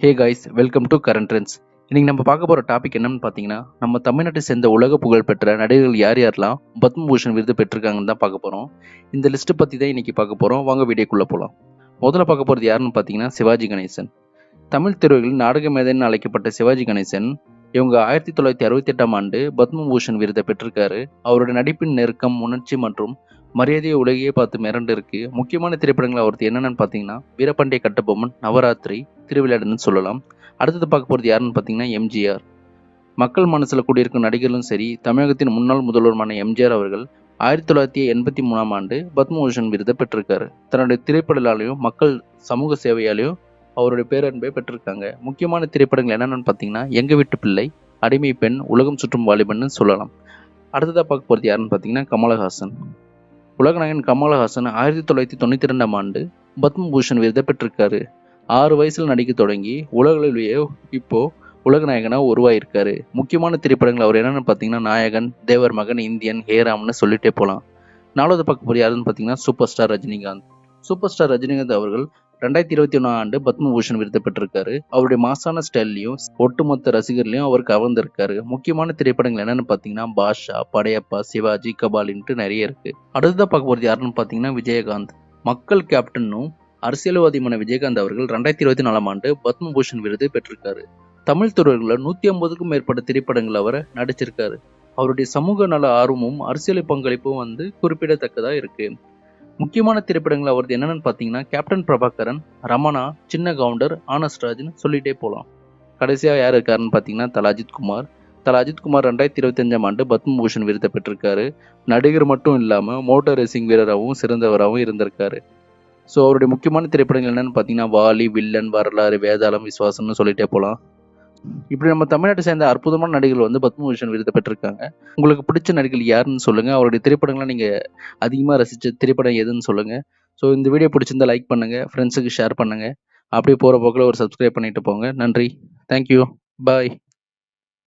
Hey guys welcome to current trends இன்னைக்கு நம்ம பார்க்க போகிற டாபிக் என்னன்னு பார்த்தீங்கன்னா நம்ம தமிழ்நாட்டை சேர்ந்த உலக புகழ் பெற்ற நடிகர்கள் யார் யாரெல்லாம் பத்மபூஷன் விருது பெற்றிருக்காங்கன்னு தான் பார்க்க போகிறோம் இந்த லிஸ்ட்டு பற்றி தான் இன்னைக்கு பார்க்க போகிறோம் வாங்க வீடியோக்குள்ளே போகலாம் முதல்ல பார்க்க போகிறது யாருன்னு பார்த்தீங்கன்னா சிவாஜி கணேசன். தமிழ் திரையில் நாடக மேதைன்னு அழைக்கப்பட்ட சிவாஜி கணேசன் இவங்க ஆயிரத்தி தொள்ளாயிரத்தி அறுபத்தி எட்டாம் ஆண்டு பத்மபூஷன் விருதை பெற்றிருக்காரு. அவரோட நடிப்பின் நெருக்கம் உணர்ச்சி மற்றும் மரியாதையை உலகையே பார்த்து மிரண்டு இருக்கு முக்கியமான திரைப்படங்கள் அவரது என்னென்னு பார்த்தீங்கன்னா வீரபாண்டிய கட்டபொம்மன் நவராத்திரி திருவிளையாடுன்னு சொல்லலாம். அடுத்தது பார்க்க போகிறது யாருன்னு பார்த்தீங்கன்னா எம்ஜிஆர். மக்கள் மனசில் கூடியிருக்கும் நடிகர்களும் சரி தமிழகத்தின் முன்னாள் முதல்வருமான எம்ஜிஆர் அவர்கள் ஆயிரத்தி தொள்ளாயிரத்தி எண்பத்தி மூணாம் ஆண்டு பத்மபூஷன் விருதை பெற்றிருக்காரு. தன்னுடைய திரைப்படலாலையும் மக்கள் சமூக சேவையாலையும் அவருடைய பேரன்பை பெற்றிருக்காங்க. முக்கியமான திரைப்படங்கள் என்னென்னு பார்த்தீங்கன்னா எங்கள் வீட்டு பிள்ளை அடிமை பெண் உலகம் சுற்றும் வாலிபன்னு சொல்லலாம். அடுத்ததாக பார்க்க போகிறது யாருன்னு பார்த்தீங்கன்னா கமலஹாசன். உலகநாயகன் கமலஹாசன் ஆயிரத்தி தொள்ளாயிரத்தி தொண்ணூற்றி ரெண்டாம் ஆண்டு பத்மபூஷன் விருதை பெற்றிருக்காரு. ஆறு வயசில் நடிக்க தொடங்கி உலகிலேயே இப்போ உலகநாயகனாக உருவாயிருக்காரு. முக்கியமான திரைப்படங்கள் அவர் என்னென்னு பார்த்தீங்கன்னா நாயகன் தேவர் மகன் இந்தியன் ஹேராம்னு சொல்லிட்டே போகலாம். நாலாவது பார்க்க போகிற யாருன்னு பார்த்தீங்கன்னா super star Rajinikanth. Super star Rajinikanth அவர்கள் ரெண்டாயிரத்தி இருபத்தி ஒன்றாம் ஆண்டு பத்மபூஷன் விருது பெற்றிருக்காரு. அவருடைய மாசான ஸ்டைல்லையும் ஒட்டுமொத்த ரசிகர்லையும் அவர் கவர்ந்திருக்காரு. முக்கியமான திரைப்படங்கள் என்னன்னு பார்த்தீங்கன்னா பாஷா படையப்பா சிவாஜி கபாலின்ட்டு நிறைய இருக்கு. அடுத்ததாக பார்க்க போகிறது யாருன்னு பார்த்தீங்கன்னா விஜயகாந்த். மக்கள் கேப்டனும் அரசியல்வாதியான விஜயகாந்த் அவர்கள் ரெண்டாயிரத்தி இருபத்தி நாலாம் ஆண்டு பத்மபூஷன் விருது பெற்றிருக்காரு. தமிழ் துறைகளில் நூற்றி ஐம்பதுக்கும் மேற்பட்ட திரைப்படங்கள் அவர் நடிச்சிருக்காரு. அவருடைய சமூக நல ஆர்வமும் அரசியல் பங்களிப்பும் வந்து குறிப்பிடத்தக்கதாக இருக்கு. முக்கியமான திரைப்படங்கள் அவரது என்னென்னு பார்த்தீங்கன்னா கேப்டன் பிரபாகரன் ரமணா சின்ன கவுண்டர் ஆனஸ்ட்ராஜ்னு சொல்லிட்டே போகலாம் கடைசியாக யார் இருக்காருன்னு பார்த்தீங்கன்னா தலாஜித் குமார். தல அஜித் குமார் ரெண்டாயிரத்தி இருபத்தஞ்சாம் ஆண்டு பத்மபூஷன் விருதை பெற்றிருக்காரு. நடிகர் மட்டும் இல்லாமல் மோட்டார் ரேசிங் வீரராகவும் சிறந்தவராகவும் இருந்திருக்காரு. ஸோ அவருடைய முக்கியமான திரைப்படங்கள் என்னென்னு பார்த்தீங்கன்னா வாலி வில்லன் வரலாறு வேதாளம் விசுவாசம்னு சொல்லிட்டே போகலாம் இப்படி நம்ம தமிழ்நாட்டை சேர்ந்த அற்புதமான நடிகர்கள் வந்து பத்மபூஷன் விருது பெற்றிருக்காங்க. உங்களுக்கு பிடிச்ச நடிகர்கள் யாருன்னு சொல்லுங்கள் அவருடைய திரைப்படங்களை நீங்கள் அதிகமாக ரசித்த திரைப்படம் எதுன்னு சொல்லுங்கள் ஸோ இந்த வீடியோ பிடிச்சிருந்தா லைக் பண்ணுங்கள் ஃப்ரெண்ட்ஸுக்கு ஷேர் பண்ணுங்கள் அப்படியே போகிற போக்கில் ஒரு சப்ஸ்கிரைப் பண்ணிட்டு போங்க. நன்றி. Thank you bye